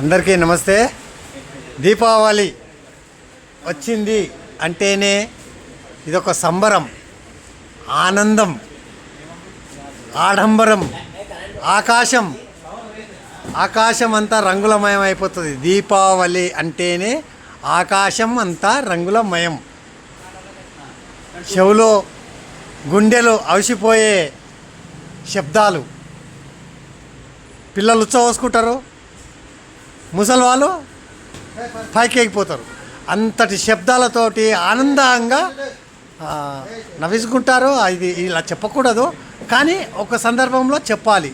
అందరికీ నమస్తే. దీపావళి వచ్చింది అంటేనే ఇదొక సంబరం ఆనందం ఆడంబరం ఆకాశం. ఆకాశం అంతా రంగులమయం అయిపోతుంది. దీపావళి అంటేనే ఆకాశం అంతా రంగులమయం. చెవులో గుండెలు అవిసిపోయే శబ్దాలు. పిల్లలు ఉచ్చవోసుకుంటారు ముసలి వాళ్ళు పైకి ఎగిపోతారు. అంతటి శబ్దాలతోటి ఆనందంగా ఆ, నవ్వించుకుంటారు. ఇది ఇలా చెప్పకూడదు. కానీ ఒక సందర్భంలో చెప్పాలి.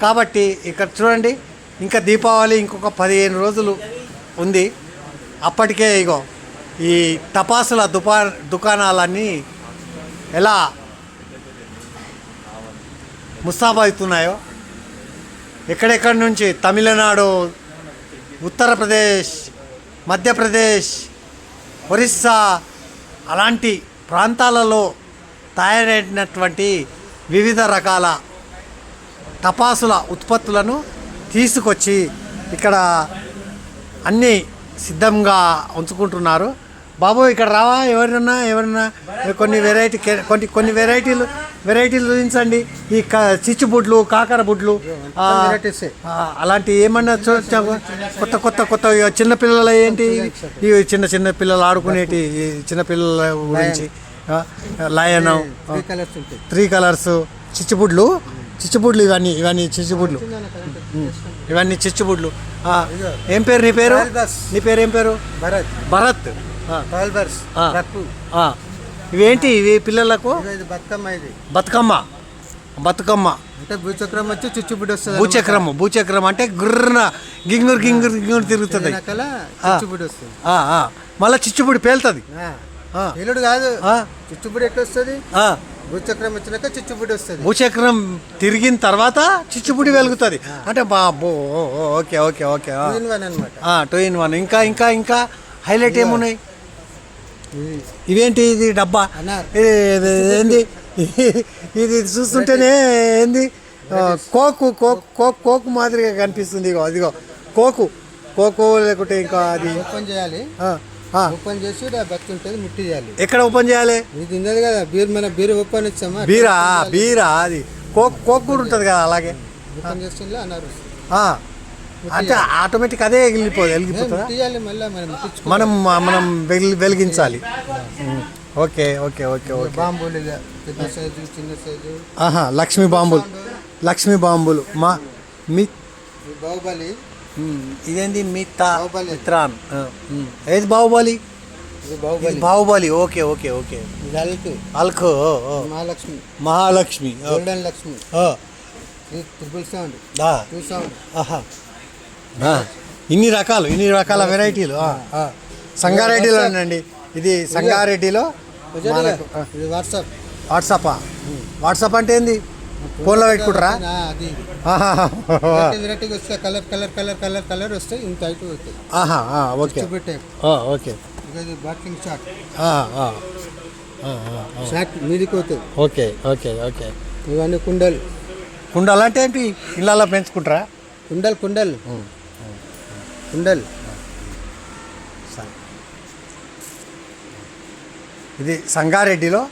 కాబట్టి ఇక్కడ చూడండి ఇంకా దీపావళి ఇంకొక పదిహేను రోజులు ఉంది. అప్పటికే ఇగో ఈ టపాసుల దుపా దుకాణాలన్నీ ఎలా ముస్తాబవుతున్నాయో ఎక్కడెక్కడి నుంచి? తమిళనాడు ఉత్తరప్రదేశ్ మధ్యప్రదేశ్ ఒరిస్సా అలాంటి ప్రాంతాలలో తయారైనటువంటి వివిధ రకాల టపాసుల ఉత్పత్తులను తీసుకొచ్చి ఇక్కడ అన్నీ సిద్ధంగా ఉంచుకుంటున్నారు. బాబు ఇక్కడ రావా? ఎవరైనా ఎవరైనా కొన్ని వెరైటీ కొన్ని కొన్ని వెరైటీలు వెరైటీలు చూపించండి ఈ క చిచ్చుబుడ్లు కాకర బుడ్లు అలాంటి ఏమన్నా చూసా కొత్త కొత్త కొత్త ఇక చిన్న పిల్లల ఏంటి? ఇవి చిన్న చిన్న పిల్లలు ఆడుకునేటి ఈ చిన్న పిల్లల గురించి. లయన్ త్రీ కలర్స్ చిచ్చుబుడ్లు చిచ్చుబుడ్లు ఇవన్నీ ఇవన్నీ చిచ్చుబుడ్లు ఇవన్నీ చిచ్చుబుడ్లు ఏం పేరు నీ పేరు. నీ పేరు ఏం పేరు? భరత్. భరత్. ఆ. ఇవేంటి? ఇవి పిల్లలకు? బతుకమ్మ ఇది. బతుకమ్మ. బతుకమ్మ. అంటే భూచక్రం వచ్చి చుచ్చుబుడి వస్తుంది భూచక్రం భూచక్రం అంటే గుర్రన గింగురు గింగురు గింగురు తిరుగుతుంది. చుచ్చుబుడి వస్తుంది. ఆ, ఆ. మళ్ళా చిచ్చుబుడి పేలుతుంది. పేలుడు కాదు. ఆ, చుచ్చుబుడి ఎట్లా వస్తుంది. భూచక్రం వచ్చినాక చుచ్చుబుడి వస్తుంది. భూచక్రం తిరిగిన తర్వాత చిచ్చుబుడి వెలుగుతుంది. అంటే బా బో ఓ, ఓ, okay okay okay. Two in one అనమాట టూ ఇన్ వన్ ఇంకా ఇంకా ఇంకా హైలైట్ ఏమున్నాయి? ఇవేంటి ఇది డబ్బా? ఏంది? ఇది చూస్తుంటేనే ఏంది? కోకు కోక్ కోక్ కోకు మాదిరిగా కనిపిస్తుంది. ఇగో అదిగో కోకు. కోకు లేకుంటే ఇంకా అది ఓపెన్ చేయాలి. ఓపెన్ చేసి ఇలా బతి ఉంటుంది ముట్టి చేయాలి. ఎక్కడ ఓపెన్ చేయాలి? ఇది ఉన్నది కదా బీర్ మన బీర్ ఓపెన్ ఇచ్చామా? బీరా బీరా అది. కోక్ కోక్ కూడా ఉంటుంది కదా అలాగే. ఓపెన్ చేసి ఇలా అన్నారు. అంటే ఆటోమేటిక్ అదే వెలిగిపోదు వెలిగిపోతుందా మనం మనం మనం వెలి- వెలిగించాలి. Okay okay okay okay. బాంబులు చిన్న సైజు. ఆహా లక్ష్మీ బాంబులు. లక్ష్మీ బాంబులు. మా మీ బాహుబలి. ఇదేంది? మిత్త. మిత్రాన్. ఏది Baahubali? Baahubali. Okay okay okay. అల్కు. Mahalakshmi. Mahalakshmi golden Lakshmi. Sound ఆ, టూ సౌండ్ ఆహా. ఇన్ని రకాలు ఇన్ని రకాల వెరైటీలు. సంగారెడ్డిలో అండి ఇది సంగారెడ్డిలో వాట్సాప్. వాట్సాపా వాట్సాప్ అంటే ఏంది? ఫోన్లో పెట్టుకుంటారా? వెరైటీగా వస్తే colour colour colour colour colour వస్తే ఇంత హైట్ అవుతుంది ఆహా, okay. Okay. Batting shot. Shot మీదికి అవుతుంది ఓకే ఓకే ఓకే. ఇవన్నీ కుండలు. కుండలు అంటే ఏంటి? ఇళ్ళల్లో పెంచుకుంటారా? కుండలు కుండలు. ఉండాలి. సరే. ఇది సంగారెడ్డిలో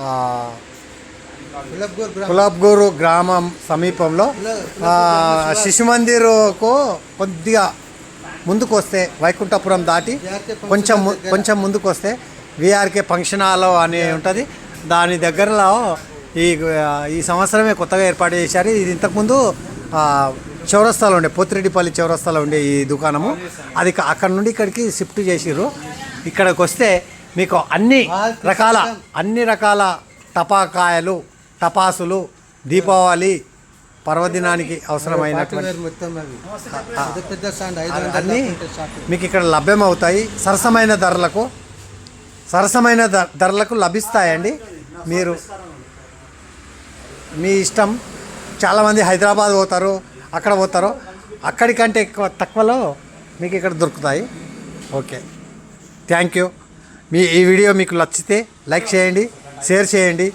గ్రామం కులాబ్గూరు గ్రామం సమీపంలో శిశుమందిర్కు శిశు మందిర్కు కొద్దిగా ముందుకు వస్తే వైకుంఠపురం దాటి కొంచెం ము- కొంచెం ముందుకు వస్తే విఆర్కే ఫంక్షన్ హాల్ అని ఉంటుంది. దాని దగ్గరలో ఈ ఈ సంవత్సరమే కొత్తగా ఏర్పాటు చేశారు. ఇది ఇంతకుముందు చౌరస్తాలో ఉండే పోతిరెడ్డిపల్లి చౌరస్తాలో ఉండే ఈ దుకాణము. అది అక్కడ నుండి ఇక్కడికి షిఫ్ట్ చేసిర్రు. ఇక్కడికి వస్తే మీకు అన్ని రకాల అన్ని రకాల టపాకాయలు టపాసులు దీపావళి పర్వదినానికి అవసరమైనటువంటి సాఫ్ట్వేర్ మొత్తం అవి. పెద్ద పెద్ద సాండ్ ఐదు వందల అన్నీ దాకా ఉంటాయి సాఫ్ట్వేర్. మీకు ఇక్కడ లభ్యమవుతాయి. సరసమైన ధరలకు సరసమైన ధరలకు లభిస్తాయండి. మీరు మీ ఇష్టం. చాలామంది హైదరాబాద్ పోతారు. అక్కడ పోతారో అక్కడికంటే ఎక్కువ తక్కువలో మీకు ఇక్కడ దొరుకుతాయి. ఓకే. Thank you. మీ ఈ వీడియో మీకు నచ్చితే లైక్ చేయండి షేర్ చేయండి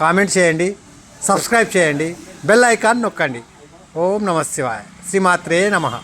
కామెంట్ చేయండి సబ్స్క్రైబ్ చేయండి బెల్ ఐకాన్ నొక్కండి. ఓం నమ శివాయ. శ్రీమాత్రే నమః.